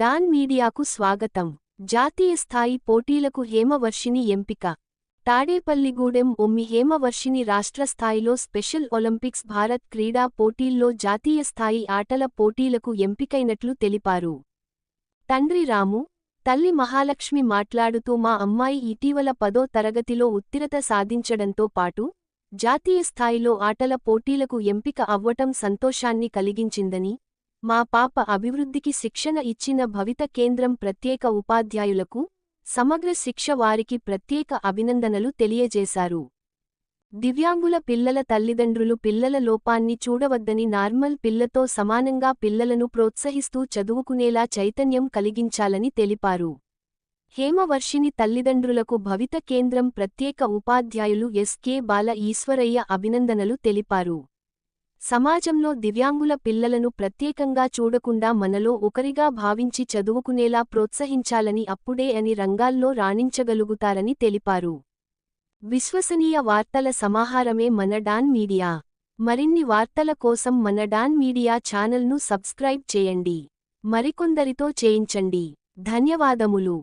Don మీడియాకు స్వాగతం. జాతీయ స్థాయి పోటీలకు హేమవర్షిని ఎంపిక. తాడేపల్లిగూడెం ఒమ్మి హేమవర్షిని రాష్ట్ర స్థాయిలో స్పెషల్ ఒలింపిక్స్ భారత్ క్రీడా పోటీల్లో జాతీయ స్థాయి ఆటల పోటీలకు ఎంపికైనట్లు తెలిపారు. తండ్రి రాము తల్లి మహాలక్ష్మి మాట్లాడుతూ మా అమ్మాయి ఇటీవల పదో తరగతిలో ఉత్తీర్ణత సాధించడంతో పాటు జాతీయ స్థాయిలో ఆటల పోటీలకు ఎంపిక అవ్వటం సంతోషాన్ని కలిగించిందని మా పాప అభివృద్ధికి శిక్షణ ఇచ్చిన భవిత కేంద్రం ప్రత్యేక ఉపాధ్యాయులకు సమగ్ర శిక్ష వారికి ప్రత్యేక అభినందనలు తెలియజేశారు. దివ్యాంగుల పిల్లల తల్లిదండ్రులు పిల్లల లోపాన్ని చూడవద్దని నార్మల్ పిల్లతో సమానంగా పిల్లలను ప్రోత్సహిస్తూ చదువుకునేలా చైతన్యం కలిగించాలని తెలిపారు. హేమవర్షిని తల్లిదండ్రులకు భవిత కేంద్రం ప్రత్యేక ఉపాధ్యాయులు ఎస్కే బాల ఈశ్వరయ్య అభినందనలు తెలిపారు. సమాజంలో దివ్యాంగుల పిల్లలను ప్రత్యేకంగా చూడకుండా మనలో ఒకరిగా భావించి చదువుకునేలా ప్రోత్సహించాలని అప్పుడే అని రంగాల్లో రాణించగలుగుతారని తెలిపారు. విశ్వసనీయ వార్తల సమాహారమే మన డాన్ మీడియా. మరిన్ని వార్తల కోసం మన డాన్ మీడియా ఛానల్ను సబ్స్క్రైబ్ చేయండి. మరికొందరితో చేయించండి. ధన్యవాదములు.